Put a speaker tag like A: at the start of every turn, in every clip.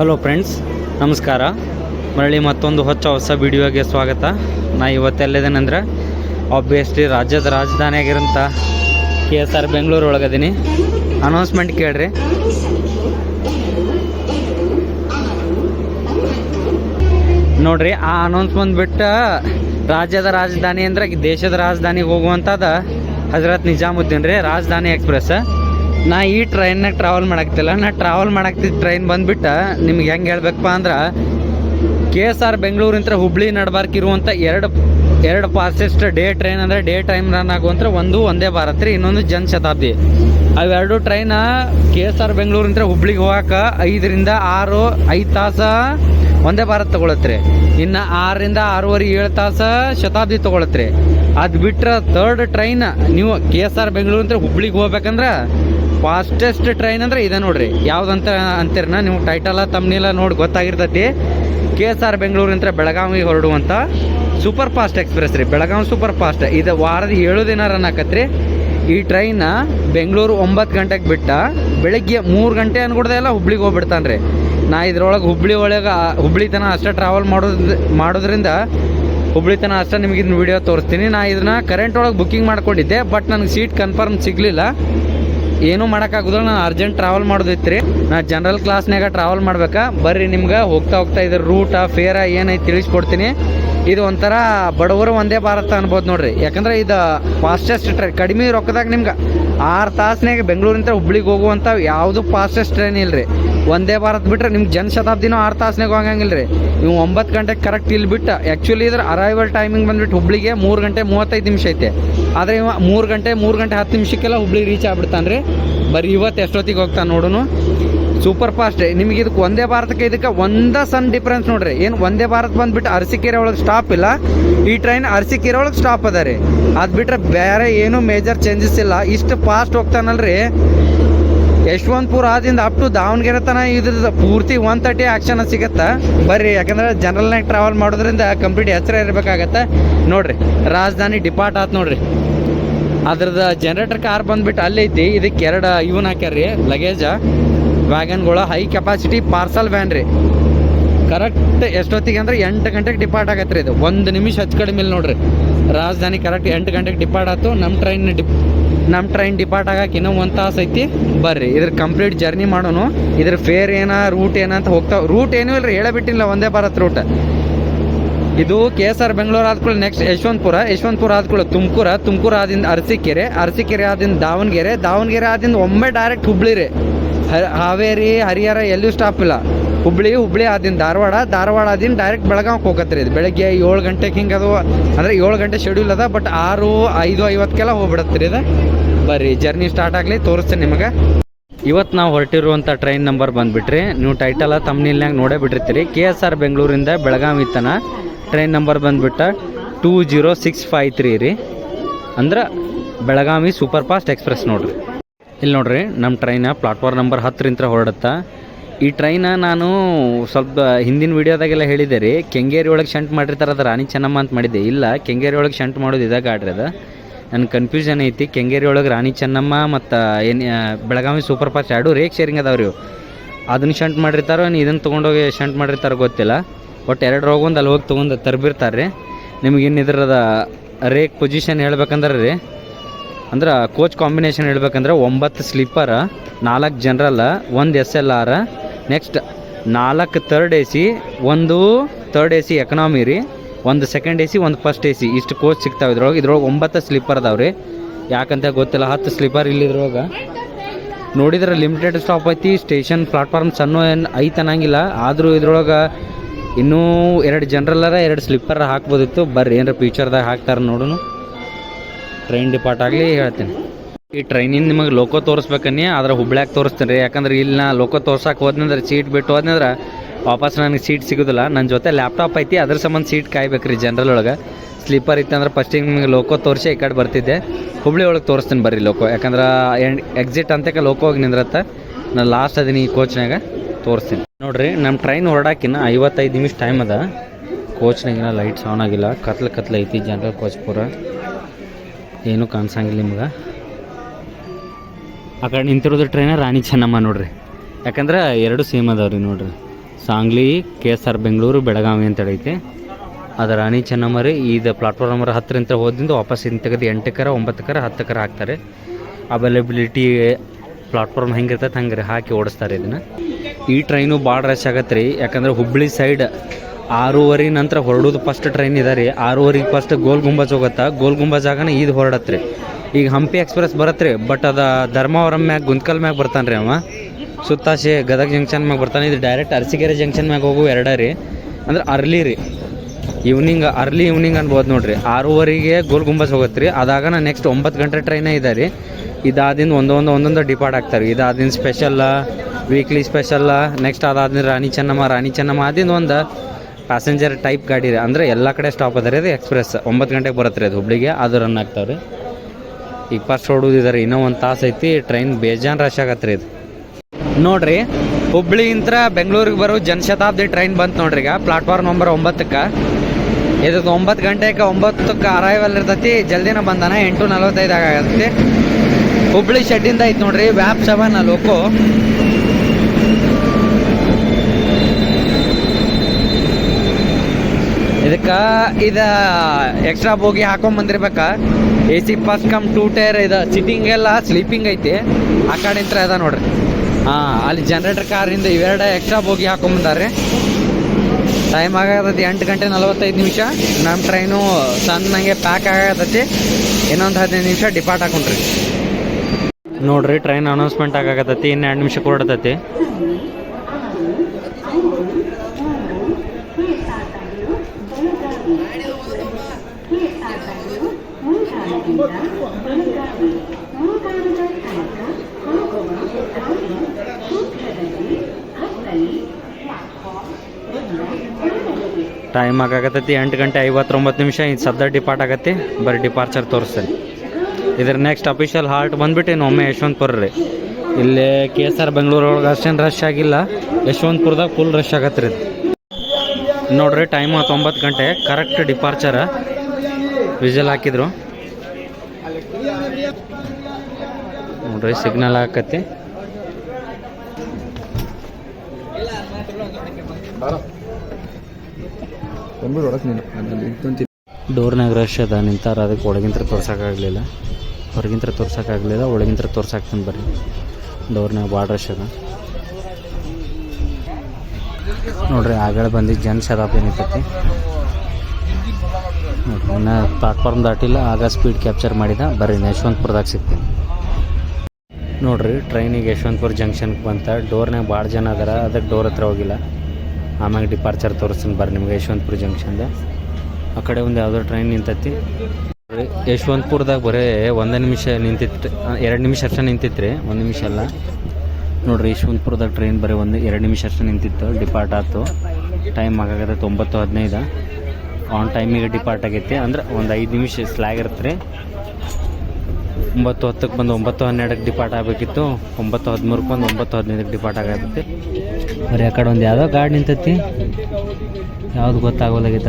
A: Hello friends ನಮಸ್ಕಾರ. ಮರಳಿ ಮತ್ತೊಂದು ಹೊಚ್ಚ ಹೊಸ ವಿಡಿಯೋಗೆ ಸ್ವಾಗತ. ನಾ ಇವತ್ತೆಲ್ಲಿದ್ದೇನೆಂದ್ರೆ ಆಬ್ವಿಯಸ್ಲಿ ರಾಜ್ಯದ ರಾಜಧಾನಿ ಆಗಿರೋಂಥ ಕೆ ಎಸ್ ಆರ್ ಬೆಂಗಳೂರು ಒಳಗದೀನಿ. ಅನೌನ್ಸ್ಮೆಂಟ್ ಕೇಳ್ರಿ. ನೋಡ್ರಿ, ಆ ಅನೌನ್ಸ್ಮೆಂಟ್ ಬಿಟ್ಟು ರಾಜ್ಯದ ರಾಜಧಾನಿ ಅಂದ್ರೆ ದೇಶದ ರಾಜಧಾನಿಗೆ ಹೋಗುವಂಥದ್ದು ಹಜರತ್ ನಿಜಾಮುದ್ದೀನ್ ರೀ ರಾಜಧಾನಿ ಎಕ್ಸ್ಪ್ರೆಸ್ ನಾ ಈ ಟ್ರೈನ್ನಾಗ ಟ್ರಾವೆಲ್ ಮಾಡಾಕ್ತಿಲ್ಲ. ನಾ ಟ್ರಾವೆಲ್ ಮಾಡಾಕ್ತಿದ್ದ ಟ್ರೈನ್ ಬಂದ್ಬಿಟ್ಟು ನಿಮ್ಗೆ ಹೆಂಗೆ ಹೇಳ್ಬೇಕಪ್ಪ ಅಂದ್ರೆ ಕೆ ಎಸ್ ಆರ್ ಬೆಂಗಳೂರಿಂತ ಹುಬ್ಳಿ ನಡ್ಬಾರ್ಕ್ ಇರುವಂಥ ಎರಡು ಎರಡು ಫಾಸ್ಟೆಸ್ಟ್ ಡೇ ಟ್ರೈನ್ ಅಂದರೆ ಡೇ ಟೈಮ್ ರನ್ ಆಗುವಂಥ ಒಂದು ಒಂದೇ ಭಾರತ್ ರೀ, ಇನ್ನೊಂದು ಜನ್ ಶತಾಬ್ದಿ. ಅವೆರಡು ಟ್ರೈನ್ ಕೆ ಎಸ್ ಆರ್ ಬೆಂಗಳೂರಿಂತ ಹುಬ್ಳಿಗೆ ಹೋಗಕ್ಕೆ ಐದರಿಂದ ಆರು, ಐದು ತಾಸ ಒಂದೇ ಭಾರತ್ ತಗೊಳತ್ರಿ. ಇನ್ನು ಆರರಿಂದ ಆರೂವರೆ, ಏಳು ತಾಸ ಶತಾಬ್ದಿ ತಗೊಳತ್ರಿ. ಅದು ಬಿಟ್ರೆ ಥರ್ಡ್ ಟ್ರೈನ್ ನೀವು ಕೆ ಎಸ್ ಆರ್ ಬೆಂಗಳೂರಿಂತ ಹುಬ್ಳಿಗೆ ಹೋಗ್ಬೇಕಂದ್ರೆ ಫಾಸ್ಟೆಸ್ಟ್ ಟ್ರೈನ್ ಅಂದ್ರೆ ಇದೆ ನೋಡ್ರಿ. ಯಾವ್ದಂತ ಅಂತೀರನ ನೀವು ಟೈಟಲ ತಮ್ನಿಲ್ಲ ನೋಡಿ ಗೊತ್ತಾಗಿರ್ತೈತಿ. ಕೆ ಎಸ್ ಆರ್ ಬೆಂಗಳೂರಿಂತ ಬೆಳಗಾವಿಗೆ ಹೊರಡುವಂಥ ಸೂಪರ್ ಫಾಸ್ಟ್ ಎಕ್ಸ್ಪ್ರೆಸ್ ರೀ. ಬೆಳಗಾವಿ ಸೂಪರ್ ಫಾಸ್ಟ್ ಇದು ವಾರದ ಏಳು ದಿನ ರನ್ ಆಕತ್ರಿ. ಈ ಟ್ರೈನ್ ಬೆಂಗಳೂರು ಒಂಬತ್ತು ಗಂಟೆಗೆ ಬಿಟ್ಟ ಬೆಳಗ್ಗೆ ಮೂರು ಗಂಟೆ ಅನ್ಕೊಡ್ದೆ ಎಲ್ಲ ಹುಬ್ಳಿಗೆ ಹೋಗ್ಬಿಡ್ತಾನೆ ರೀ. ನಾ ಇದ್ರೊಳಗೆ ಹುಬ್ಳಿ ಒಳಗೆ, ಹುಬ್ಳಿ ತನ ಅಷ್ಟೇ ಟ್ರಾವೆಲ್ ಮಾಡೋದ್ ಮಾಡೋದ್ರಿಂದ ಹುಬ್ಳಿ ತನ ಅಷ್ಟೇ ನಿಮಗೆ ಇದನ್ನ ವಿಡಿಯೋ ತೋರಿಸ್ತೀನಿ. ನಾ ಇದನ್ನ ಕರೆಂಟ್ ಒಳಗೆ ಬುಕ್ಕಿಂಗ್ ಮಾಡ್ಕೊಂಡಿದ್ದೆ ಬಟ್ ನನಗೆ ಸೀಟ್ ಕನ್ಫರ್ಮ್ ಸಿಗಲಿಲ್ಲ. ಏನೂ ಮಾಡೋಕ್ಕಾಗೋದಿಲ್ಲ, ನಾನು ಅರ್ಜೆಂಟ್ ಟ್ರಾವೆಲ್ ಮಾಡೋದೈತ್ರಿ. ನಾ ಜನರಲ್ ಕ್ಲಾಸ್ನಾಗ ಟ್ರಾವೆಲ್ ಮಾಡ್ಬೇಕಾ? ಬರ್ರಿ ನಿಮ್ಗೆ ಹೋಗ್ತಾ ಹೋಗ್ತಾ ಇದ್ರ ರೂಟ ಫೇರ ಏನೈತಿ ತಿಳಿಸ್ಕೊಡ್ತೀನಿ. ಇದು ಒಂಥರ ಬಡವರು ಒಂದೇ ಭಾರತ ಅನ್ಬೋದು ನೋಡ್ರಿ. ಯಾಕಂದ್ರೆ ಇದು ಫಾಸ್ಟೆಸ್ಟ್ ಟ್ರೈನ್ ಕಡಿಮೆ ರೊಕ್ಕದಾಗ ನಿಮ್ಗೆ ಆರು ತಾಸನಾಗ ಬೆಂಗಳೂರಿಂದ ಹುಬ್ಳಿಗೆ ಹೋಗುವಂಥ ಯಾವುದು ಫಾಸ್ಟೆಸ್ಟ್ ಟ್ರೈನ್ ಇಲ್ರಿ. ಒಂದೇ ಭಾರತ್ ಬಿಟ್ರೆ ನಿಮ್ಗೆ ಜನ ಶತಾಬ್ದಿನೂ ಆರು ತಾಸನಾಗ ಹೋಗಂಗಿಲ್ರಿ ನೀವು ಒಂಬತ್ತು ಗಂಟೆಗೆ ಕರೆಕ್ಟ್ ಇಲ್ಲಿ ಬಿಟ್ಟು ಆ್ಯಕ್ಚುಲಿ ಇದ್ರ ಅರೈವಲ್ ಟೈಮಿಂಗ್ ಬಂದ್ಬಿಟ್ಟು ಹುಬ್ಳಿಗೆ ಮೂರು ಗಂಟೆ ಮೂವತ್ತೈದು ನಿಮಿಷ ಐತೆ. ಆದರೆ ಇವ ಮೂರು ಗಂಟೆ ಮೂರು ಗಂಟೆ ಹತ್ತು ನಿಮಿಷಕ್ಕೆಲ್ಲ ಹುಬ್ಳಿಗೆ ರೀಚ್ ಆಗ್ಬಿಡ್ತಾನೆ ರೀ ಬರೀ ಇವತ್ತು ಎಷ್ಟೊತ್ತಿಗೆ ಹೋಗ್ತಾನೆ ನೋಡುನು. ಸೂಪರ್ ಫಾಸ್ಟ್ ನಿಮಗೆ ಇದಕ್ಕೆ ಒಂದೇ ಭಾರತಕ್ಕೆ ಇದಕ್ಕೆ ಒಂದ ಸಣ್ಣ ಡಿಫ್ರೆನ್ಸ್ ನೋಡ್ರಿ. ಏನು ಒಂದೇ ಭಾರತ್ ಬಂದ್ಬಿಟ್ಟು ಅರಸಿಕೆರೆ ಒಳಗೆ ಸ್ಟಾಪ್ ಇಲ್ಲ. ಈ ಟ್ರೈನ್ ಅರಸಿಕೆರೆ ಒಳಗೆ ಸ್ಟಾಪ್ ಅದ ರೀ. ಅದು ಬಿಟ್ರೆ ಬೇರೆ ಏನು ಮೇಜರ್ ಚೇಂಜಸ್ ಇಲ್ಲ. ಇಷ್ಟು ಫಾಸ್ಟ್ ಹೋಗ್ತಾನಲ್ರಿ. ಯಶವಂತಪುರ ಆದಿಂದ ಅಪ್ ಟು ದಾವಣಗೆರೆ ತನ ಇದ್ರದ್ದು ಪೂರ್ತಿ ಒನ್ ತರ್ಟಿ ಆಕ್ಷನ್ ಸಿಗತ್ತೆ? ಬರ್ರಿ, ಯಾಕಂದ್ರೆ ಜನರಲ್ನಾಗ ಟ್ರಾವೆಲ್ ಮಾಡೋದ್ರಿಂದ ಕಂಪ್ಲೀಟ್ ಎಚ್ಚರ ಇರಬೇಕಾಗತ್ತೆ. ನೋಡ್ರಿ, ರಾಜಧಾನಿ ಡಿಪಾರ್ಟ್ ಆತ್ ನೋಡ್ರಿ. ಅದ್ರದ್ದು ಜನರೇಟರ್ ಕಾರ್ ಬಂದ್ಬಿಟ್ಟು ಅಲ್ಲಿ ಐತಿ. ಇದಕ್ಕೆ ಎರಡು, ಇವನ್ ಹಾಕ್ಯಾರ್ರಿ ಲಗೇಜ ವ್ಯಾಗನ್ಗಳು ಹೈ ಕೆಪಾಸಿಟಿ ಪಾರ್ಸಲ್ ವ್ಯಾನ್ ರೀ. ಕರೆಕ್ಟ್ ಎಷ್ಟೊತ್ತಿಗೆ ಅಂದ್ರೆ ಎಂಟು ಗಂಟೆಗೆ ಡಿಪಾರ್ಟ್ ಆಗತ್ತೆ ರೀ ಇದು. ಒಂದು ನಿಮಿಷ ಹೆಚ್ಚು ಕಡಿಮೆ ನೋಡ್ರಿ. ರಾಜಧಾನಿ ಕರೆಕ್ಟ್ ಎಂಟು ಗಂಟೆಗೆ ಡಿಪಾರ್ಟ್ ಆಯ್ತು ನಮ್ಮ ಟ್ರೈನ್ ಡಿಪ್ ನಮ್ಮ ಟ್ರೈನ್ ಡಿಪಾರ್ಟ್ ಆಗಕ್ಕೆ ಇನ್ನೂ ಒಂದು ತಾಸು ಐತಿ. ಬರ್ರಿ, ಇದ್ರ ಕಂಪ್ಲೀಟ್ ಜರ್ನಿ ಮಾಡೋನು. ಇದ್ರ ಫೇರ್ ಏನ ರೂಟ್ ಏನ ಅಂತ ಹೋಗ್ತಾವ ರೂಟ್ ಏನೂ ಇಲ್ಲ ಹೇಳೇ ಬಿಟ್ಟಿಲ್ಲ ಒಂದೇ ಭಾರತ್ ರೂಟ್ ಇದು ಕೆ ಎಸ್ ಆರ್ ಬೆಂಗಳೂರು ಆದ್ಕೊಳ್ಳಿ ನೆಕ್ಸ್ಟ್ ಯಶವಂತಪುರ ಯಶವಂತಪುರ ಆದ್ಕೂಡ ತುಮಕೂರ. ತುಮಕೂರು ಆದಿಂದ ಅರಸೀಕೆರೆ. ಅರಸೀಕೆರೆ ಆದಿಂದ ದಾವಣಗೆರೆ. ದಾವಣಗೆರೆ ಆದಿಂದ ಒಮ್ಮೆ ಡೈರೆಕ್ಟ್ ಹುಬ್ಳಿ ರೀ. ಹಾವೇರಿ, ಹರಿಹರ ಎಲ್ಲೂ ಸ್ಟಾಪ್ ಇಲ್ಲ. ಹುಬ್ಳಿ ಹುಬ್ಳಿ ಆದಿನ ಧಾರವಾಡ ಧಾರವಾಡ ಆದಿನ ಡೈರೆಕ್ಟ್ ಬೆಳಗಾವಿಗೆ ಹೋಗತ್ರಿ ಇದು. ಬೆಳಗ್ಗೆ ಏಳು ಗಂಟೆಗೆ ಹಿಂಗೆ ಅದು, ಅಂದರೆ ಏಳು ಗಂಟೆ ಶೆಡ್ಯೂಲ್ ಅದ ಬಟ್ ಆರು, ಐದು ಐವತ್ತಕ್ಕೆಲ್ಲ ಹೋಗ್ಬಿಡತ್ರಿ ಇದು. ಬರ್ರಿ ಜರ್ನಿ ಸ್ಟಾರ್ಟ್ ಆಗಲಿ, ತೋರಿಸ್ತೀನಿ ನಿಮಗೆ. ಇವತ್ತು ನಾವು ಹೊರಟಿರುವಂಥ ಟ್ರೈನ್ ನಂಬರ್ ಬಂದುಬಿಟ್ರಿ. ನೀವು ಟೈಟಲ ತಮ್ಮನಿಲ್ನಾಗ ನೋಡೇ ಬಿಟ್ಟಿರ್ತೀರಿ. ಕೆ ಎಸ್ ಆರ್ ಬೆಂಗಳೂರಿಂದ ಬೆಳಗಾವಿ ತನ ಟ್ರೈನ್ ನಂಬರ್ ಬಂದುಬಿಟ್ಟು two zero six five three ರೀ. ಅಂದ್ರೆ ಬೆಳಗಾವಿ ಸೂಪರ್ ಫಾಸ್ಟ್ ಎಕ್ಸ್ಪ್ರೆಸ್ ನೋಡ್ರಿ. ಇಲ್ಲಿ ನೋಡ್ರಿ ನಮ್ಮ ಟ್ರೈನ ಪ್ಲಾಟ್ಫಾರ್ಮ್ ನಂಬರ್ ಹತ್ತರಿಂದ ಹೊರಡುತ್ತಾ. ಈ ಟ್ರೈನ ನಾನು ಸ್ವಲ್ಪ ಹಿಂದಿನ ವೀಡಿಯೋದಾಗೆಲ್ಲ ಹೇಳಿದೆ ರೀ, ಕೆಂಗೇರಿ ಒಳಗೆ ಶಂಟ್ ಮಾಡಿರ್ತಾರೆ ಅದು ರಾಣಿ ಚೆನ್ನಮ್ಮ ಅಂತ ಮಾಡಿದ್ದೆ. ಇಲ್ಲ, ಕೆಂಗೇರಿ ಒಳಗೆ ಶಂಟ್ ಮಾಡೋದು ಇದಾಗ ಆಡ್ರಿ ಅದು. ನನ್ನ ಕನ್ಫ್ಯೂಷನ್ ಐತಿ, ಕೆಂಗೇರಿ ಒಳಗೆ ರಾಣಿ ಚೆನ್ನಮ್ಮ ಮತ್ತು ಏನು ಬೆಳಗಾವಿ ಸೂಪರ್ ಫಾಸ್ಟ್ ಎರಡು ರೇಕ್ ಶೇರಿಂಗ್ ಅದಾವ್ರಿ ರೀ ಅದನ್ನ ಶಂಟ್ ಮಾಡಿರ್ತಾರೋ ಏನು ಇದನ್ನು ತೊಗೊಂಡೋಗಿ ಶಂಟ್ ಮಾಡಿರ್ತಾರೋ ಗೊತ್ತಿಲ್ಲ. ಒಟ್ಟು ಎರಡು ರೋಗೊಂದು ಅಲ್ಲಿ ಹೋಗಿ ತೊಗೊಂಡು ತರ್ಬಿರ್ತಾರೆ ರೀ ನಿಮ್ಗೆ ಇನ್ನು ಇದ್ರದ ರೇಕ್ ಪೊಸಿಷನ್ ಹೇಳ್ಬೇಕಂದ್ರೆ ರೀ ಅಂದ್ರೆ ಕೋಚ್ ಕಾಂಬಿನೇಷನ್ ಹೇಳ್ಬೇಕಂದ್ರೆ ಒಂಬತ್ತು ಸ್ಲೀಪರ್ ನಾಲ್ಕು ಜನರಲ್ ಒಂದು ಎಸ್ ಎಲ್ ಆರ್ ನೆಕ್ಸ್ಟ್ ನಾಲ್ಕು ಥರ್ಡ್ ಎ ಸಿ ಒಂದು ಥರ್ಡ್ ಎ ಸಿ ಎಕನಾಮಿ ರೀ, ಒಂದು ಸೆಕೆಂಡ್ ಎ ಸಿ ಒಂದು ಫಸ್ಟ್ ಎ ಸಿ ಇಷ್ಟು ಕೋಚ್ ಸಿಗ್ತಾವೆ ಇದ್ರೊಳಗೆ. ಇದ್ರೊಳಗೆ ಒಂಬತ್ತು ಸ್ಲೀಪರ್ ಅದಾವೆ ರೀ. ಯಾಕಂತ ಗೊತ್ತಿಲ್ಲ, ಹತ್ತು ಸ್ಲೀಪರ್ ಇಲ್ಲಿ ಇದ್ರೊಳಗೆ. ನೋಡಿದ್ರೆ ಲಿಮಿಟೆಡ್ ಸ್ಟಾಪ್ ಐತಿ ಸ್ಟೇಷನ್ ಪ್ಲಾಟ್ಫಾರ್ಮ್ ಸಣ್ಣ ಏನು ಐತೆ ಅನ್ನಂಗಿಲ್ಲ ಆದರೂ ಇದ್ರೊಳಗೆ ಇನ್ನೂ ಎರಡು ಜನರಲ್ಲರ ಎರಡು ಸ್ಲಿಪ್ಪರ್ ಹಾಕ್ಬೋದಿತ್ತು. ಬರ್ರಿ, ಏನಾರ ಫ್ಯೂಚರ್ದಾಗ ಹಾಕ್ತಾರೆ ನೋಡುನು. ಟ್ರೈನ್ ಡಿಪಾರ್ಟ್ ಆಗಲಿ ಹೇಳ್ತೀನಿ. ಈ ಟ್ರೈನಿಂದ ನಿಮಗೆ ಲೋಕೋ ತೋರಿಸ್ಬೇಕನ್ನಿ, ಆದ್ರೆ ಹುಬ್ಳ್ಯಾಗ ತೋರಿಸ್ತೀನಿ ರೀ. ಯಾಕಂದ್ರೆ ಇಲ್ಲಿ ನಾ ಲೋಕೋ ತೋರ್ಸಕ್ಕೆ ಹೋದ್ನಂದ್ರೆ ಸೀಟ್ ಬಿಟ್ಟು ಹೋದ್ನಂದ್ರೆ ವಾಪಸ್ ನನಗೆ ಸೀಟ್ ಸಿಗೋದಿಲ್ಲ. ನನ್ನ ಜೊತೆ ಲ್ಯಾಪ್ಟಾಪ್ ಐತಿ, ಅದ್ರ ಸಂಬಂಧ ಸೀಟ್ ಕಾಯ್ಬೇಕು ರೀ ಜನರಲ್ ಒಳಗೆ. ಸ್ಲೀಪರ್ ಇತ್ತಂದ್ರೆ ಫಸ್ಟಿಗೆ ನಿಮಗೆ ಲೋಕೋ ತೋರಿಸಿ ಈ ಕಡೆ ಬರ್ತಿದ್ದೆ. ಹುಬ್ಳಿ ಒಳಗೆ ತೋರಿಸ್ತೀನಿ ಬರ್ರಿ ಲೋಕೋ ಯಾಕಂದ್ರೆ ಎಕ್ಸಿಟ್ ಅಂತಕ್ಕೆ ಲೋಕೋ ಹೋಗಿ ನಿಂದ್ರತ್ತ. ನಾನು ಲಾಸ್ಟ್ ಅದೀನಿ ಈ ಕೋಚ್ನಾಗ ತೋರಿಸ್ತೀನಿ. ನೋಡಿರಿ ನಮ್ಮ ಟ್ರೈನ್ ಹೊರಡಾಕಿನ ಐವತ್ತೈದು ನಿಮಿಷ ಟೈಮ್ ಅದ. ಕೋಚ್ನಾಗಿನ ಲೈಟ್ಸ್ ಆನ್ ಆಗಿಲ್ಲ. ಕತ್ಲು ಕತ್ಲು ಐತಿ ಜನರಲ್ ಕೋಚ್ ಪೂರ. ಏನೂ ಕಾಣಿಸಂಗಿಲ್ಲ ನಿಮ್ಗೆ. ಆ ಕಡೆ ನಿಂತಿರೋದು ಟ್ರೈನ ರಾಣಿ ಚೆನ್ನಮ್ಮ ನೋಡ್ರಿ. ಯಾಕಂದ್ರೆ ಎರಡು ಸೇಮ್ ಅದಾವ್ರಿ ರೀ ನೋಡ್ರಿ. Sangli K S R Bengaluru, Belagavi ಅಂತ ಹೇಳೈತೆ ಅದು ರಾಣಿ ಚೆನ್ನಮ್ಮ ರೀ ಇದು ಪ್ಲಾಟ್ಫಾರ್ಮ್ ನಂಬರ್ ಹತ್ತರಿಂದ ಹೋದಿಂದ ವಾಪಸ್ ಇನ್ನು ತೆಗೆದು ಎಂಟಕ್ಕರ ಒಂಬತ್ತಕ್ಕರ ಹತ್ತಕ್ಕರ ಹಾಕ್ತಾರೆ. ಅವೈಲೇಬಿಲಿಟಿ ಪ್ಲಾಟ್ಫಾರ್ಮ್ ಹೆಂಗಿರ್ತೈತೆ ಹಂಗೆ ರೀ ಹಾಕಿ ಓಡಿಸ್ತಾರೆ ಇದನ್ನು. ಈ ಟ್ರೈನು ಭಾಳ ರಶ್ ಆಗತ್ತೆ ರೀ. ಯಾಕಂದ್ರೆ ಹುಬ್ಬಳ್ಳಿ ಸೈಡ್ ಆರೂವರೆ ನಂತರ ಹೊರಡೋದು ಫಸ್ಟ್ ಟ್ರೈನ್ ಇದೆ ರೀ. ಆರೂವರೆಗೆ ಫಸ್ಟ್ ಗೋಲ್ ಗುಂಬಜ್ ಹೋಗುತ್ತಾ? ಗೋಲ್ ಗುಂಬಜ್ ಆಗನ ಇದು ಹೊರಡತ್ತೆ ರೀ ಈಗ ಹಂಪಿ ಎಕ್ಸ್ಪ್ರೆಸ್ ಬರತ್ತೆ ರೀ ಬಟ್ ಅದು ಧರ್ಮವರಂ ಮ್ಯಾಗ, ಗುಂತ್ಕಲ್ ಮ್ಯಾಗ ಬರ್ತಾನೆ ರೀ ಅವ. ಸುತ್ತಾಶೆ ಗದಗ ಜಂಕ್ಷನ್ ಮ್ಯಾಗ ಬರ್ತಾನೆ. ಇದು ಡೈರೆಕ್ಟ್ ಅರಸಿಕೆರೆ ಜಂಕ್ಷನ್ ಮ್ಯಾಗ ಹೋಗು ಎರಡ ರೀ. ಅಂದ್ರೆ ಅರ್ಲಿ ರೀ. ಈವ್ನಿಂಗ್ ಅರ್ಲಿ ಈವ್ನಿಂಗ್ ಅನ್ಬೋದು ನೋಡ್ರಿ. ಆರೂವರೆಗೆ ಗೋಲ್ ಗುಂಬಸ್ ಹೋಗುತ್ತೆ ರೀ ನಾ ನೆಕ್ಸ್ಟ್ ಒಂಬತ್ತು ಗಂಟೆ ಟ್ರೈನೇ ಇದೆ ರೀ. ಇದಾದಿಂದ ಒಂದೊಂದು ಒಂದೊಂದು ಡಿಪಾರ್ಟ್ ಆಗ್ತಾರೆ. ಇದಾದಿಂದ ಸ್ಪೆಷಲ್ಲ ವೀಕ್ಲಿ ಸ್ಪೆಷಲ್ಲ ನೆಕ್ಸ್ಟ್ ಅದಾದಿಂದ ರಾಣಿ ಚೆನ್ನಮ್ಮ ರಾಣಿ ಚೆನ್ನಮ್ಮ ಆದಿಂದ ಒಂದು ಪ್ಯಾಸೆಂಜರ್ ಟೈಪ್ ಗಾಡಿ ಅಂದ್ರೆ ಎಲ್ಲ ಕಡೆ ಸ್ಟಾಪ್ ಅದ ರೀ ಅದು ಎಕ್ಸ್ಪ್ರೆಸ್ ಒಂಬತ್ತು ಗಂಟೆಗೆ ಬರುತ್ತೆ ರೀ ಅದು. ಹುಬ್ಳಿಗೆ ಅದು ರನ್ ಆಗ್ತಾವೆ ರೀ ಈಗ ಫಸ್ಟ್ ಹೊಡೋದಿದ್ದಾರೆ ಇನ್ನೂ ಒಂದು ತಾಸು ಐತಿ. ಟ್ರೈನ್ ಬೇಜಾನ್ ರಶ್ ಆಗತ್ತೆ ರೀ ಇದು. ನೋಡ್ರಿ ಇಂತ್ರ ಬೆಂಗಳೂರಿಗೆ ಬರೋ ಜನಶತಾಬ್ದಿ ಟ್ರೈನ್ ಬಂತು ನೋಡ್ರಿ ಈಗ. ಪ್ಲಾಟ್ಫಾರ್ಮ್ ನಂಬರ್ ಒಂಬತ್ತಕ್ಕೆ. ಇದು ಒಂಬತ್ತು ಗಂಟೆಗೆ ಒಂಬತ್ತಕ್ಕೆ ಅರೈವಲ್ ಇರ್ತೈತಿ. ಜಲ್ದಿನ ಬಂದಾನ ಎಂಟು ನಲವತ್ತೈದು ಆಗತ್ತೆ. ಹುಬ್ಳಿ ಶೆಡ್ಡಿಂದ ಐತೆ ನೋಡ್ರಿ. ವ್ಯಾಪ್ ಸೆವೆನ್ ಲೋಕೋ. ಇದಕ್ಕೆ ಇದು ಎಕ್ಸ್ಟ್ರಾ ಬೋಗಿ ಹಾಕೊಂಡ್ ಬಂದಿರ್ಬೇಕಾ. A C first cum two tier ಇದು. ಸಿಟ್ಟಿಂಗ್ ಎಲ್ಲ ಸ್ಲೀಪಿಂಗ್ ಐತಿ. ಆ ಕಡೆ ಅದ ನೋಡ್ರಿ. ಹಾಂ, ಅಲ್ಲಿ ಜನ್ರೇಟರ್ ಕಾರಿಂದ ಇವೆರಡ ಎಕ್ಸ್ಟ್ರಾ ಬೋಗಿ ಹಾಕೊಂಬಂದಾರೆ ಟೈಮ್ ಆಗತೈತಿ ಎಂಟು ಗಂಟೆ ನಲವತ್ತೈದು ನಿಮಿಷ. ನಮ್ಮ ಟ್ರೈನು ಸಣ್ಣಂಗೆ ಪ್ಯಾಕ್ ಆಗತೈತಿ. ಇನ್ನೊಂದು ಹದಿನೈದು ನಿಮಿಷ ಡಿಪಾರ್ಟ್ ಹಾಕೊಂಡ್ರಿ. ನೋಡ್ರಿ ಟ್ರೈನ್ ಅನೌನ್ಸ್ಮೆಂಟ್ ಆಗಾಕತ್ತೈತಿ. ಇನ್ನು ಎರಡು ನಿಮಿಷ ಕೊಡತೈತಿ. ಟೈಮ್ ಆಗಾಕತ್ತೈತಿ, ಎಂಟು ಗಂಟೆ ಐವತ್ತೊಂಬತ್ತು ನಿಮಿಷ. ಇದು ಸದ್ದ ಡಿಪಾರ್ಟ್ ಆಗತ್ತೆ, ಬರೀ ಡಿಪಾರ್ಚರ್ ತೋರಿಸ್ತೇನೆ. ಇದ್ರ ನೆಕ್ಸ್ಟ್ ಅಫಿಷಿಯಲ್ ಹಾಲ್ಟ್ ಬಂದ್ಬಿಟ್ಟು ಇನ್ನು ಒಮ್ಮೆ ಯಶವಂತಪುರ ರೀ. ಇಲ್ಲಿ ಕೆ ಎಸ್ ಆರ್ ಬೆಂಗಳೂರು ಒಳಗೆ ಅಷ್ಟೇನು ರಶ್ ಆಗಿಲ್ಲ. ಯಶವಂತಪುರದಾಗ ಫುಲ್ ರಶ್ ಆಗತ್ತೆ ರೀ. ನೋಡ್ರಿ ಟೈಮ್ ಒಂಬತ್ತು ಗಂಟೆ ಕರೆಕ್ಟ್ ಡಿಪಾರ್ಚರ ವಿಜಲ್ ಹಾಕಿದ್ರು. ನೋಡ್ರಿ ಸಿಗ್ನಲ್
B: ಹಾಕತಿ
A: ಡೋರ್ನಾಗ ರಶ್ ಅದ ನಿಂತಾರ, ಅದಕ್ಕೆ ಒಳಗಿಂತ್ರ ತೋರ್ಸೋಕ್ಕಾಗಲಿಲ್ಲ. ಹೊರಗಿಂತ್ರ ತೋರ್ಸೋಕ್ಕಾಗಲಿಲ್ಲ, ಒಳಗಿಂತ್ರ ತೋರ್ಸಾಕ್ತೀನಿ ಬರ್ರಿ. ಡೋರ್ನಾಗ ಭಾಳ ರಶ್ ಅದ. ನೋಡ್ರಿ, ಆಗಳ ಬಂದಿದ್ದು ಜನ ಶರಾಬ್ ಏನಿತ್ತೈತಿ ನೋಡ್ರಿ, ಇನ್ನು ಪ್ಲಾಟ್ಫಾರ್ಮ್ ದಾಟಿಲ್ಲ, ಆಗ ಸ್ಪೀಡ್ ಕ್ಯಾಪ್ಚರ್ ಮಾಡಿದ. ಬರ್ರಿ ಯಶವಂತಪುರದಾಗ ಸಿಗ್ತೀನಿ. ನೋಡ್ರಿ ಟ್ರೈನಿಗೆ ಯಶವಂತಪುರ ಜಂಕ್ಷನ್ಗೆ ಬಂತ. ಡೋರ್ನಾಗ ಭಾಳ ಜನ ಅದಾರ ಅದಕ್ಕೆ ಡೋರ್ ಹತ್ರ ಹೋಗಿಲ್ಲ. ಆಮ್ಯಾಗ ಡಿಪಾರ್ಚರ್ ತೋರಿಸ್ತೀನಿ ಬರ್ರಿ ನಿಮ್ಗೆ ಯಶವಂತಪುರ ಜಂಕ್ಷನ್ದ ಆ ಕಡೆ ಒಂದು ಯಾವುದೋ ಟ್ರೈನ್ ನಿಂತೈತಿ. ಯಶವಂತಪುರ್ದಾಗ ಬರೀ ಒಂದೇ ನಿಮಿಷ ನಿಂತಿತ್ತು ಎರಡು ನಿಮಿಷ ಅಷ್ಟೇ ನಿಂತಿತ್ತು ರೀ ಒಂದು ನಿಮಿಷ ಅಲ್ಲ. ನೋಡ್ರಿ, ಯಶವಂತಪುರದಾಗ ಟ್ರೈನ್ ಬರೀ ಒಂದು ಎರಡು ನಿಮಿಷ ಅಷ್ಟೇ ನಿಂತಿತ್ತು ಡಿಪಾರ್ಟ್ ಆಯ್ತು ಟೈಮ್ ಆಗಾಗತ್ತೆ ತೊಂಬತ್ತು ಹದಿನೈದು. ಆನ್ ಟೈಮಿಗೆ ಡಿಪಾರ್ಟ್ ಆಗೈತಿ, ಅಂದ್ರೆ ಒಂದು ಐದು ನಿಮಿಷ ಸ್ಲ್ಯಾಗ್ ಇರುತ್ತೆ ಒಂಬತ್ತು ಹತ್ತಕ್ಕೆ ಬಂದು ಒಂಬತ್ತು ಹನ್ನೆರಡಕ್ಕೆ ಡಿಪಾರ್ಟ್ ಆಗಬೇಕಿತ್ತು. ಒಂಬತ್ತು ಹದಿಮೂರಕ್ಕೆ ಬಂದು ಒಂಬತ್ತು ಹದಿನೈದಕ್ಕೆ ಡಿಪಾರ್ಟ್ ಆಗತ್ತೆ. ಬರೀ ಆ ಕಡೆ ಒಂದು ಯಾವುದೋ ಗಾಡಿ ನಿಂತೈತಿ. ಯಾವ್ದು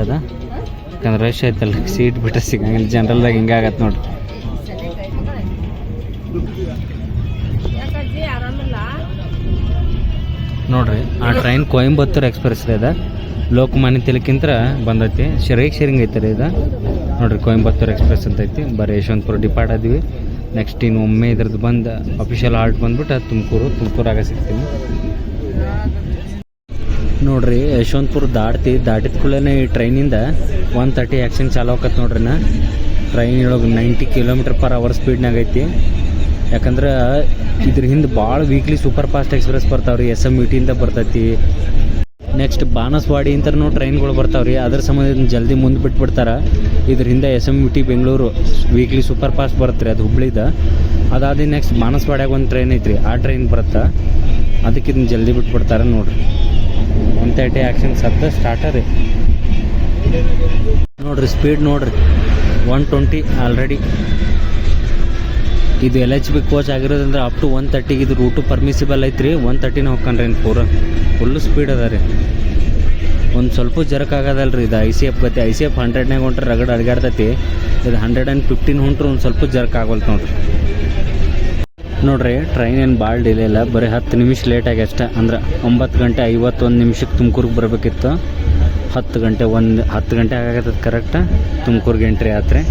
A: ಅದ. ಯಾಕಂದ್ರೆ ರಶ್ ಐತಲ್ಲ ಸೀಟ್ ಬಿಟ್ಟರೆ ಸಿಗಂಗಿಲ್ಲ. ಜನರಲ್ದಾಗ ಹಿಂಗಾಗತ್ತೆ ನೋಡ್ರಿ. ನೋಡ್ರಿ, ಆ ಟ್ರೈನ್ ಕೊಯಂಬತ್ತೂರು ಎಕ್ಸ್ಪ್ರೆಸ್ ರೀ ಅದ. ಲೋಕಮಾನ್ಯ ತಿಲಕ್ಕಿಂತ ಬಂದೈತಿ. ಶರೀಕ್ ಶೇರಿಂಗ್ ಐತೆ ರೀ ಇದು ನೋಡ್ರಿ ಕೊಯಂಬತ್ತೂರು ಎಕ್ಸ್ಪ್ರೆಸ್ ಅಂತೈತಿ. ಬರೀ ಯಶವಂತಪುರ ಡಿಪಾರ್ಟ್ ಆದ್ವಿ. ನೆಕ್ಸ್ಟ್ ಇನ್ನು ಒಮ್ಮೆ ಇದ್ರದ್ದು ಬಂದು ಅಫಿಷಿಯಲ್ ಆರ್ಟ್ ಬಂದ್ಬಿಟ್ಟು ತುಮಕೂರು, ತುಮಕೂರಾಗ ಸಿಗ್ತೀನಿ. ನೋಡ್ರಿ, ಯಶವಂತಪುರ ದಾಟ್ತಿ, ದಾಟಿದ ಕೂಡಲೇ ಈ ಟ್ರೈನಿಂದ ಒನ್ ತರ್ಟಿ ಆ್ಯಕ್ಷನ್ ಚಾಲು ಆಕತ್ತೆ ನೋಡ್ರಿ ನಾ. ಟ್ರೈನ್ ಒಳಗೆ ನೈಂಟಿ ಕಿಲೋಮೀಟರ್ ಪರ್ ಅವರ್ ಸ್ಪೀಡ್ನಾಗ ಐತಿ. ಯಾಕಂದ್ರೆ ಇದ್ರ ಹಿಂದೆ ಭಾಳ ವೀಕ್ಲಿ ಸೂಪರ್ ಫಾಸ್ಟ್ ಎಕ್ಸ್ಪ್ರೆಸ್ ಬರ್ತಾವ್ರಿ ಎಸ್ ಎಂ ಟಿಯಿಂದ ಬರ್ತೈತಿ. ನೆಕ್ಸ್ಟ್ ಬಾನಸ್ವಾಡಿ ಇಂಥನೂ ಟ್ರೈನ್ಗಳು ಬರ್ತಾವೆ ರೀ ಅದ್ರ ಸಂಬಂಧ ಜಲ್ದಿ ಮುಂದೆ ಬಿಟ್ಬಿಡ್ತಾರೆ. ಇದರಿಂದ S M T Bengaluru weekly super fast ಬರುತ್ತೆ ರೀ ಅದು ಹುಬ್ಳಿದ. ಅದಾದ ನೆಕ್ಸ್ಟ್ ಬಾನಸವಾಡ್ಯಾಗ ಒಂದು ಟ್ರೈನ್ ಐತ್ರಿ. ಆ ಟ್ರೈನ್ ಬರುತ್ತೆ. ಅದಕ್ಕೆ ಇದನ್ನ ಜಲ್ದಿ ಬಿಟ್ಬಿಡ್ತಾರೆ ನೋಡ್ರಿ. ಒನ್ ತರ್ಟಿ ಆ್ಯಕ್ಷನ್ ಸದ್ದ ಸ್ಟಾರ್ಟ ರೀ ನೋಡ್ರಿ ಸ್ಪೀಡ್ ನೋಡ್ರಿ. ಒನ್ ಟ್ವೆಂಟಿ ಆಲ್ರೆಡಿ ಇದು ಎಲ್ ಎಚ್ ಬಿ ಕೋಚ್ ಆಗಿರೋದಂದ್ರೆ ಅಪ್ ಟು ಒನ್ ತರ್ಟಿಗೆ ಇದು ರೂಟು ಪರ್ಮಿಸಿಬಲ್ ಐತ್ರಿ. ಒನ್ ತರ್ಟಿನ ಹೋಗ್ಕನ್ರಿ ಇನ್ನು ಪೂರ. ಫುಲ್ಲು ಸ್ಪೀಡ್ ಅದ ರೀ. ಒಂದು ಸ್ವಲ್ಪ ಜರಕ್ ಆಗದಲ್ಲ ರೀ ಇದು ಐ ಸಿ ಎಫ್ ಗತಿ. ಐ ಸಿ ಎಫ್ ಹಂಡ್ರೆಡ್ನಾಗ ಹೊಂಟ್ರೆ ರಗಡ್ ಅಡ್ಗಾಡ್ತೈತಿ ಇದು ಹಂಡ್ರೆಡ್ ಆ್ಯಂಡ್ ಫಿಫ್ಟೀನ್ ಹೊಂಟ್ರೆ ಒಂದು ಸ್ವಲ್ಪ ಜರ್ಕ್ ಆಗೋಲ್ತು ನೋಡ್ರಿ. ನೋಡ್ರಿ ಟ್ರೈನ್ ಏನು ಭಾಳ ಡಿಲೇ ಇಲ್ಲ. ಬರೀ ಹತ್ತು ನಿಮಿಷ ಲೇಟ್ ಆಗಿ ಅಷ್ಟೇ. ಅಂದ್ರೆ ಒಂಬತ್ತು ಗಂಟೆ ಐವತ್ತೊಂದು ನಿಮಿಷಕ್ಕೆ ತುಮಕೂರಿಗೆ ಬರಬೇಕಿತ್ತು. ಹತ್ತು ಗಂಟೆ ಒಂದು, ಹತ್ತು ಗಂಟೆ ಆಗತ್ತದ ಕರೆಕ್ಟ್ ತುಮಕೂರಿಗೆ ಎಂಟ್ರಿ ಆತ್ರಿ.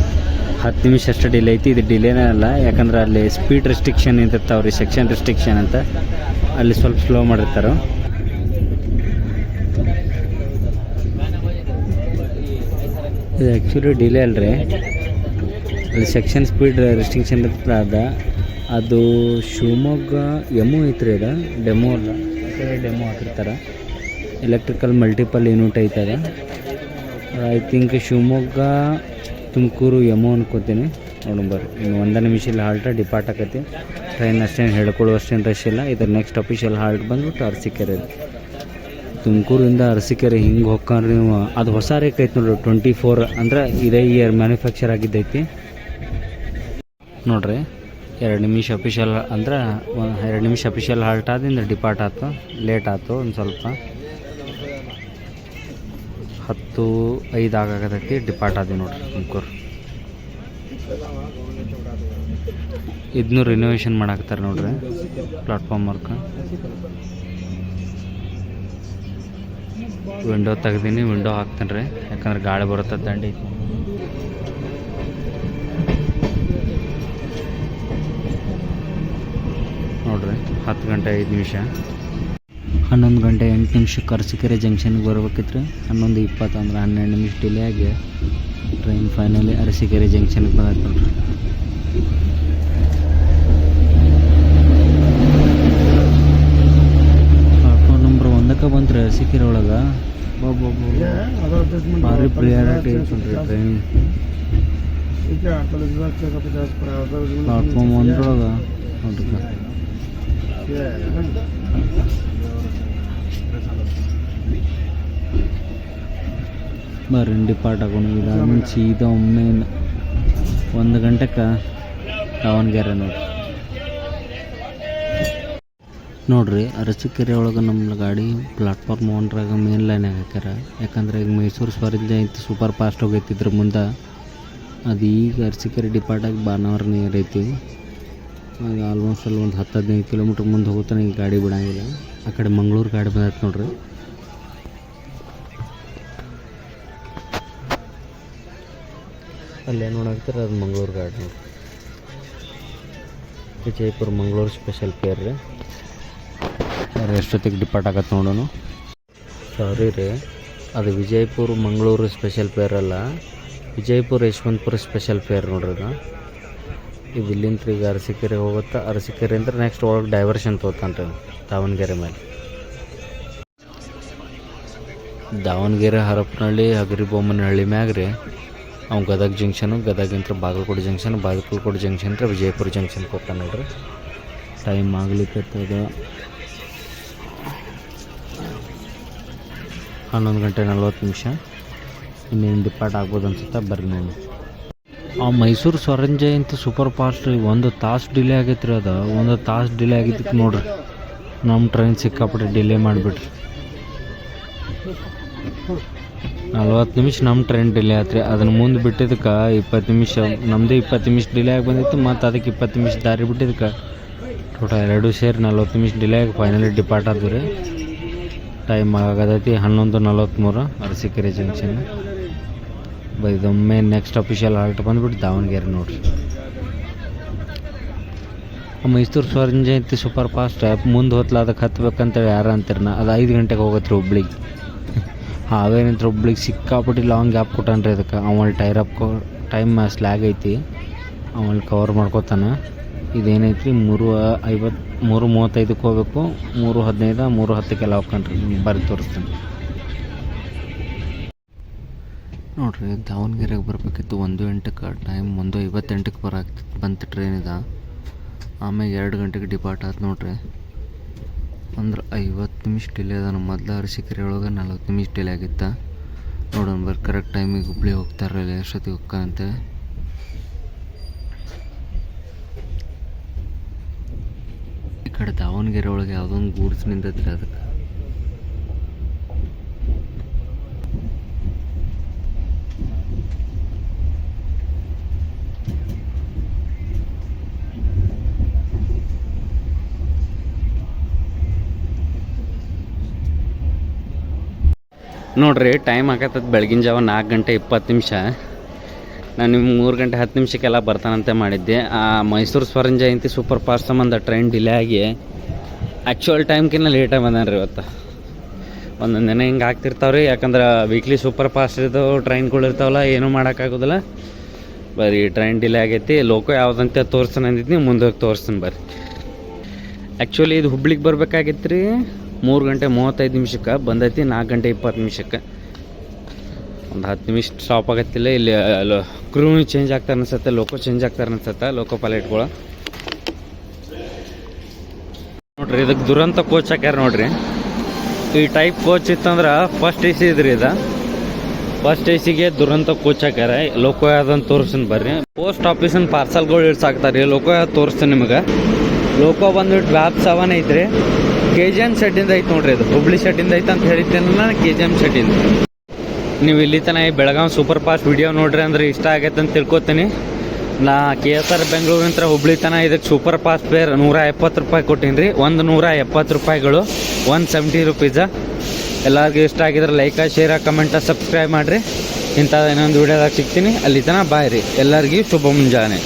A: ಹತ್ತು ನಿಮಿಷ ಅಷ್ಟು ಡಿಲೇ ಐತಿ. ಇದು ಡಿಲೇನೇ ಅಲ್ಲ. ಯಾಕಂದ್ರೆ ಅಲ್ಲಿ ಸ್ಪೀಡ್ ರೆಸ್ಟ್ರಿಕ್ಷನ್ ಇರ್ತಾವೆ ರೀ ಸೆಕ್ಷನ್ ರೆಸ್ಟ್ರಿಕ್ಷನ್ ಅಂತ. ಅಲ್ಲಿ ಸ್ವಲ್ಪ ಸ್ಲೋ ಮಾಡಿರ್ತಾರೆ. ಇದು ಆ್ಯಕ್ಚುಲಿ ಡಿಲೇ ಅಲ್ರಿ. ಅಲ್ಲಿ ಸೆಕ್ಷನ್ ಸ್ಪೀಡ್ ರೆಸ್ಟ್ರಿಕ್ಷನ್ ಇರ್ತದೆ ಅದ. ಅದು ಶಿವಮೊಗ್ಗ ಎಮು ಐತ್ರಿ ಅದ. ಡೆಮೋ ಅಲ್ಲ. ಡೆಮೋ ಹಾಕಿರ್ತಾರೆ. ಎಲೆಕ್ಟ್ರಿಕಲ್ ಮಲ್ಟಿಪಲ್ ಯೂನಿಟ್ ಐತದ. ಐ ಥಿಂಕ್ ಶಿವಮೊಗ್ಗ ತುಮಕೂರು ಯಮೋ ಅನ್ಕೋತೀನಿ. ನೋಡೋಣ ಬರ್ರಿ. ಇನ್ನು ನಿಮಿಷ ಇಲ್ಲಿ ಹಾಲ್ಟ ಡಿಪಾರ್ಟ್ ಆಕತಿ ಟ್ರೈನ್ ಅಷ್ಟೇನು ಹೇಳ್ಕೊಳ್ಳುವಷ್ಟೇನು ರಶ್ ಇಲ್ಲ. ಇದ್ರ ನೆಕ್ಸ್ಟ್ ಅಫಿಷಿಯಲ್ ಹಾಲ್ಟ್ ಬಂದ್ಬಿಟ್ಟು ಅರಸಿಕೆರೆ. ತುಮಕೂರಿಂದ ಅರಸಿಕೆರೆ ಹಿಂಗೆ ಹೋಗ್ಕೊಂಡ್ರೆ ನೀವು, ಅದು ಹೊಸ ರೇಕ್ ಐತೆ ನೋಡ್ರಿ ಟ್ವೆಂಟಿ ಫೋರ್ ಅಂದ್ರೆ ಇದೇ ಇಯರ್ ಮ್ಯಾನುಫ್ಯಾಕ್ಚರ್ ಆಗಿದ್ದೈತಿ. ನೋಡ್ರಿ, ಎರಡು ನಿಮಿಷ ಅಫಿಷಿಯಲ್ ಅಂದ್ರೆ ಒಂದ್ ಎರಡು ನಿಮಿಷ ಅಫಿಷಿಯಲ್ ಹಾಲ್ಟ್ ಆದಿಂದ ಡಿಪಾರ್ಟ್ ಆಯ್ತು ಲೇಟ್ ಆಯ್ತು ಒಂದು ಸ್ವಲ್ಪ. ಹತ್ತು, ಐದು ಆಗಾಗದಕ್ಕೆ ಡಿಪಾರ್ಟ್ ಆದ್ವಿ ನೋಡ್ರಿ ತುಮಕೂರು. ಇದನ್ನು ರಿನೋವೇಷನ್ ಮಾಡಾಕ್ತಾರೆ ನೋಡ್ರಿ ಪ್ಲಾಟ್ಫಾರ್ಮ್ ವರ್ಕ್ ವಿಂಡೋ ತೆಗ್ದೀನಿ ವಿಂಡೋ ಹಾಕ್ತೇನೆ ರೀ, ಯಾಕಂದ್ರೆ ಗಾಳಿ ಬರುತ್ತೆ ದಂಡಿ ನೋಡ್ರಿ, ಹತ್ತು ಗಂಟೆ ಐದು ನಿಮಿಷ. ಹನ್ನೊಂದು ಗಂಟೆ ಎಂಟು ನಿಮಿಷಕ್ಕೆ ಅರಸೀಕೆರೆ ಜಂಕ್ಷನ್ಗೆ ಬರ್ಬೇಕಿತ್ತು ಹನ್ನೊಂದು ಇಪ್ಪತ್ತು ಅಂದ್ರೆ ಹನ್ನೆರಡು ನಿಮಿಷ ಡಿಲೇ ಆಗಿ ಟ್ರೈನ್ ಫೈನಲಿ ಅರಸೀಕೆರೆ ಜಂಕ್ಷನ್ಗೆ ಬಂದೈತೆ ನೋಡ್ರಿ. ಪ್ಲಾಟ್ಫಾರ್ಮ್ ನಂಬರ್ ಒಂದಕ್ಕೆ ಬಂತ್ರಿ ಅರಸೀಕೆರೆ ಒಳಗೆ. ಭಾರಿ ಪ್ರಿಯಾರಿಟಿ ಐತೆ ಟ್ರೈನ್ ಪ್ಲಾಟ್ಫಾರ್ಮ್ ಒಂದ್ರೊಳಗೆ ನೋಡ್ರಿ. ಬರ್ರಿ ಡಿಪಾರ್ಟ್ ಆಗೋಣ ಮುಂಚೆ ಸೀದಾ ಒಮ್ಮೆ ಒಂದು ಗಂಟೆಗೆ ದಾವಣಗೆರೆ ನೋಡ್ರಿ. ನೋಡ್ರಿ ಅರಸೀಕೆರೆ ಒಳಗೆ ನಮ್ಮ ಗಾಡಿ ಪ್ಲಾಟ್ಫಾರ್ಮ್ ಒನ್ರಾಗ ಮೇನ್ ಲೈನಾಗ ಹಾಕ್ಯಾರ. ಯಾಕಂದ್ರೆ ಈಗ ಮೈಸೂರು ಸ್ವರಾಜ್ಯ ಐತಿ ಸೂಪರ್ ಫಾಸ್ಟ್ ಹೋಗೈತಿ ಇದ್ರ ಮುಂದೆ. ಅದು ಈಗ ಅರಸೀಕೆರೆ ಡಿಪಾರ್ಟಾಗಿ ಬಾನವರ ನಿಯರ್ ಐತಿ. ಆಲ್ಮೋಸ್ಟ್ ಅಲ್ಲಿ ಒಂದು ಹತ್ತು ಹದಿನೈದು ಕಿಲೋಮೀಟ್ರ್ ಮುಂದೆ ಹೋಗುತ್ತಾನೆ ಈ ಗಾಡಿ ಬಿಡಂಗಿಲ್ಲ. ಆ ಕಡೆ ಮಂಗಳೂರು ಗಾಡಿ ಬಂದೈತೆ ನೋಡ್ರಿ. ಅಲ್ಲೇ ನೋಡಾಕ್ತಾರೆ ಅದು ಮಂಗಳೂರು ಗಾರ್ಡನ್ ಇದು ವಿಜಯಪುರ ಮಂಗಳೂರು ಸ್ಪೆಷಲ್ ಪೇರ್ ರೀ. ಸರ್ ಎಷ್ಟೊತ್ತಿಗೆ ಡಿಪಾರ್ಟ್ ಆಗತ್ತೆ ನೋಡೋಣ ಸಾರಿ ರೀ ಅದು ವಿಜಯಪುರ ಮಂಗಳೂರು ಸ್ಪೆಷಲ್ ಪೇರ್ ಅಲ್ಲ ವಿಜಯಪುರ ಯಶವಂತಪುರ ಸ್ಪೆಷಲ್ ಪೇರ್ ನೋಡ್ರಿ ಅದು. ಇದು ಇಲ್ಲಿಂದ ಈಗ ಅರಸಿಕೆರೆ ಹೋಗುತ್ತೆ ಅರಸಿಕೆರೆ ಅಂದ್ರೆ ನೆಕ್ಸ್ಟ್ ಒಳಗೆ ಡೈವರ್ಷನ್ ತೊಗೊತಾನೆ ರೀ ದಾವಣಗೆರೆ ಮೇಲೆ. ದಾವಣಗೆರೆ ಹರಪನಹಳ್ಳಿ ಹಗರಿಬೊಮ್ಮನಹಳ್ಳಿ ಮ್ಯಾಗ ರೀ. ಅವ್ನು ಗದಗ ಜಂಕ್ಷನು ಗದಗಿಂತ್ರ ಬಾಗಲಕೋಟೆ ಜಂಕ್ಷನ್ ಬಾಗಲಕೋಟೆ ಜಂಕ್ಷನ್ ಅಂತ ವಿಜಯಪುರ ಜಂಕ್ಷನ್ ಹೋಗ್ತಾನೆ ನೋಡ್ರಿ. ಟೈಮ್ ಆಗ್ಲಿಕ್ಕತ್ತದ ಹನ್ನೊಂದು ಗಂಟೆ ನಲ್ವತ್ತು ನಿಮಿಷ. ಇನ್ನೇನು ಡಿಪಾರ್ಟ್ ಆಗ್ಬೋದು ಅನ್ಸುತ್ತೆ ಬರ್ರಿ ನೋಡಿ. ಆ ಮೈಸೂರು ಸ್ವರಂಜೆ ಅಂತ ಸೂಪರ್ ಫಾಸ್ಟ್ ರೀ, ಒಂದು ತಾಸು ಡಿಲೇ ಆಗೈತೆ ರೀ ಅದು. ಒಂದು ತಾಸು ಡಿಲೇ ಆಗಿದ್ದಕ್ಕೆ ನೋಡ್ರಿ. ನಮ್ಮ ಟ್ರೈನ್ ಸಿಕ್ಕಾಪಟ್ಟೆ ಡಿಲೇ ಮಾಡಿಬಿಟ್ರಿ. ನಲ್ವತ್ತು ನಿಮಿಷ ನಮ್ಮ ಟ್ರೈನ್ ಡಿಲೇ ಆತ್ರಿ. ಅದನ್ನು ಮುಂದೆ ಬಿಟ್ಟಿದ್ದಕ್ಕೆ ಇಪ್ಪತ್ತು ನಿಮಿಷ ನಮ್ಮದೇ ಇಪ್ಪತ್ತು ನಿಮಿಷ ಡಿಲೇ ಆಗಿ ಬಂದಿತ್ತು, ಮತ್ತು ಅದಕ್ಕೆ ಇಪ್ಪತ್ತು ನಿಮಿಷ ದಾರಿ ಬಿಟ್ಟಿದ್ದಕ್ಕೆ ಟೋಟಲ್ ಎರಡು ಸೇರಿ ನಲ್ವತ್ತು ನಿಮಿಷ ಡಿಲೇ ಆಗಿ ಫೈನಲಿ ಡಿಪಾರ್ಟ್ ಆದ್ವಿ ರೀ. ಟೈಮ್ ಆಗದೈತಿ ಹನ್ನೊಂದು ನಲ್ವತ್ತ್ಮೂರು ಅರಸಿಕೆರೆ ಜಂಕ್ಷನ್ ಇದೊಮ್ಮೆ ನೆಕ್ಸ್ಟ್ ಅಫಿಷಿಯಲ್ ಹಾಲ್ಟ್ ಬಂದ್ಬಿಟ್ಟು ದಾವಣಗೆರೆ ನೋಡ್ರಿ. ಮೈಸೂರು ಸ್ವರ್ಣ ಜಯಂತಿ ಸೂಪರ್ ಫಾಸ್ಟ್ ಮುಂದೆ ಹೊತ್ತಲ ಅದಕ್ಕೆ ಹತ್ಬೇಕಂತೇಳಿ ಯಾರು ಅಂತೀರಿ ನಾ ಅದು ಐದು ಗಂಟೆಗೆ ಹೋಗತ್ರಿ ಹುಬ್ಳಿಗೆ. ಹಾವೇನಿಂತ್ರ ಒಬ್ಳಿಗೆ ಸಿಕ್ಕಾಪಟ್ಟಿ ಲಾಂಗ್ ಗ್ಯಾಪ್ ಕೊಟ್ಟಾನ್ರಿ ಅದಕ್ಕೆ. ಅವಲ್ಲಿ ಟೈರ್ ಅಪ್ ಟೈಮ್ ಸ್ಲ್ಯಾಗ್ ಐತಿ. ಅವಲ್ಲಿ ಕವರ್ ಮಾಡ್ಕೋತಾನೆ. ಇದೇನೈತ್ರಿ? ಮೂರು ಐವತ್ತು ಮೂರು ಮೂವತ್ತೈದಕ್ಕೆ ಹೋಗ್ಬೇಕು. ಮೂರು ಹದಿನೈದು, ಮೂರು ಹತ್ತಕ್ಕೆಲ್ಲ ಹೋಗ್ಕೊಂಡ್ರಿ ಬರೀ ತೋರಿಸ್ತೀನಿ. ನೋಡ್ರಿ, ದಾವಣಗೆರೆಗೆ ಬರಬೇಕಿತ್ತು ಒಂದು ಎಂಟಕ್ಕೆ. ಟೈಮ್ ಒಂದು ಐವತ್ತೆಂಟಕ್ಕೆ ಬರಾಕ್ತಿತ್ತು ಬಂತು ಟ್ರೈನ್ ಇದೆ. ಆಮೇಲೆ ಎರಡು ಗಂಟೆಗೆ ಡಿಪಾರ್ಟ್ ಆಯ್ತು ನೋಡ್ರಿ. ಅಂದ್ರೆ ಐವತ್ತು ನಿಮಿಷ ಡಿಲೇ ಅದ ನಮ್ಮ ಮೊದಲು ಅರಸಿಕೆರೆ ಒಳಗೆ ನಲ್ವತ್ತು ನಿಮಿಷ ಡಿಲೇ ಆಗಿತ್ತ. ನೋಡೋಣ ಬರ್ರಿ ಕರೆಕ್ಟ್ ಟೈಮಿಗೆ ಹುಬ್ಳಿ ಹೋಗ್ತಾರಲ್ಲ ಎಷ್ಟೊತ್ತಿಗೆ ಹೋಗ್ಕಂತೆ ಈ ಕಡೆ ದಾವಣಗೆರೆ ಒಳಗೆ ಯಾವುದೊಂದು ಗೂಡ್ಸ್ ನಿಂತೈತ್ರಿ ಅದಕ್ಕೆ. ನೋಡ್ರಿ ಟೈಮ್ ಆಗತ್ತದ ಬೆಳಗಿನ ಜಾವ ನಾಲ್ಕು ಗಂಟೆ ಇಪ್ಪತ್ತು ನಿಮಿಷ. ನಾನು ನಿಮ್ಗೆ ಮೂರು ಗಂಟೆ ಹತ್ತು ನಿಮಿಷಕ್ಕೆಲ್ಲ ಬರ್ತಾನಂತೆ ಮಾಡಿದ್ದೆ. ಆ ಮೈಸೂರು ಸ್ವರ್ಣ ಜಯಂತಿ ಸೂಪರ್ ಫಾಸ್ಟ್ ಸಂಬಂಧ ಟ್ರೈನ್ ಡಿಲೇ ಆಗಿ ಆ್ಯಕ್ಚುಯಲ್ ಟೈಮ್ಕಿನ್ನ ಲೇಟಾಗಿ ಬಂದಾನ ರೀ ಇವತ್ತು. ಒಂದೊಂದು ದಿನ ಹಿಂಗೆ ಆಗ್ತಿರ್ತಾವೆ ರೀ ಯಾಕಂದ್ರೆ ವೀಕ್ಲಿ ಸೂಪರ್ ಫಾಸ್ಟ್ ಇರ್ತಾವೆ ಟ್ರೈನ್ಗಳು ಇರ್ತಾವಲ್ಲ, ಏನೂ ಮಾಡೋಕ್ಕಾಗೋದಿಲ್ಲ ಬರೀ ಟ್ರೈನ್ ಡಿಲೇ ಆಗೈತಿ, ಲೋಕೋ ಯಾವುದಂತ ತೋರಿಸ್ತಾನೆ ಅಂದಿದ್ನಿ, ಮುಂದೆ ಹೋಗಿ ತೋರಿಸ್ತೀನಿ ಬರ್ರಿ. ಆ್ಯಕ್ಚುಲಿ ಇದು ಹುಬ್ಳಿಗೆ ಬರಬೇಕಾಗಿತ್ತು ರೀ ಮೂರು ಗಂಟೆ ಮೂವತ್ತೈದು ನಿಮಿಷಕ್ಕೆ ಬಂದೈತಿ, ನಾಲ್ಕು ಗಂಟೆ ಇಪ್ಪತ್ತು ನಿಮಿಷಕ್ಕೆ. ಒಂದು ಹತ್ತು ನಿಮಿಷ ಸ್ಟಾಪ್ ಆಗತ್ತಿಲ್ಲ, ಇಲ್ಲಿ ಕ್ರೂ ಚೇಂಜ್ ಆಗ್ತಾರೆ ಅನಿಸುತ್ತೆ ಲೋಕೋ ಚೇಂಜ್ ಆಗ್ತಾರೆ ಅನ್ಸತ್ತೆ ಲೋಕೋ ಪೈಲಟ್ಗಳು ನೋಡ್ರಿ ಇದಕ್ಕೆ ದುರಂತ ಕೋಚ್ ಹಾಕ್ಯಾರ ನೋಡ್ರಿ. ಈ ಟೈಪ್ ಕೋಚ್ ಇತ್ತಂದ್ರೆ ಫಸ್ಟ್ ಎ ಸಿ ಇದ್ರಿ ಇದು. ಫಸ್ಟ್ ಎ ಸಿಗೆ ದುರಂತ ಕೋಚ್ ಹಾಕ್ಯಾರ. ಲೋಕೋ ಯಾವ್ದಂತ ತೋರಿಸ್ತೀನಿ ಬರ್ರಿ. ಪೋಸ್ಟ್ ಆಫೀಸಿನ ಪಾರ್ಸಲ್ಗಳು ಇಳ್ಸಾಕ್ತಾರೆ. ಲೋಕೋ ಯಾವ್ದು ತೋರಿಸ್ತೀನಿ ನಿಮಗೆ. ಲೋಕೋ ಬಂದ್ಬಿಟ್ಟು ವ್ಯಾಪ್ ಸೆವೆನ್ ಐತ್ರಿ. ಕೆ ಜಿ ಎಂ ಶೆಡ್ಡಿಂದ ಐತೆ ನೋಡ್ರಿ ಅದು. ಹುಬ್ಳಿ ಶೆಡ್ಡಿಂದ ಐತೆ ಅಂತ ಹೇಳಿದ್ದೇನೆ ನಾನು ಕೆ ಜಿ ಎಂ ಶೆಡ್ಡಿಂದ ನೀವು ಇಲ್ಲಿ ತನಕ ಈ ಬೆಳಗಾವಿ ಸೂಪರ್ ಫಾಸ್ಟ್ ವಿಡಿಯೋ ನೋಡ್ರಿ ಅಂದ್ರೆ ಇಷ್ಟ ಆಗೈತೆ ಅಂತ ತಿಳ್ಕೊತೀನಿ. ನಾ ಕೆ ಎಸ್ ಆರ್ ಬೆಂಗಳೂರಿಂತ ಹುಬ್ಳಿ ತನ ಇದಕ್ಕೆ ಸೂಪರ್ ಫಾಸ್ಟ್ ಫೇರ್ ನೂರ ಎಪ್ಪತ್ತು ರೂಪಾಯಿ ಕೊಟ್ಟೀನಿ ರೀ. ಒಂದು ನೂರ ಎಪ್ಪತ್ತು ರೂಪಾಯಿಗಳು ಒನ್ ಸೆವೆಂಟಿ ರುಪೀಸ ಎಲ್ಲರಿಗೂ ಇಷ್ಟ ಆಗಿದ್ರೆ ಲೈಕ ಶೇರ ಕಮೆಂಟ ಸಬ್ಸ್ಕ್ರೈಬ್ ಮಾಡಿರಿ. ಇಂಥದ್ದು ಇನ್ನೊಂದು ವಿಡಿಯೋದಾಗ ಸಿಗ್ತೀನಿ. ಅಲ್ಲಿ ತನಕ ಬಾಯ್ ರೀ. ಎಲ್ಲರಿಗೂ ಶುಭ ಮುಂಜಾನೆ.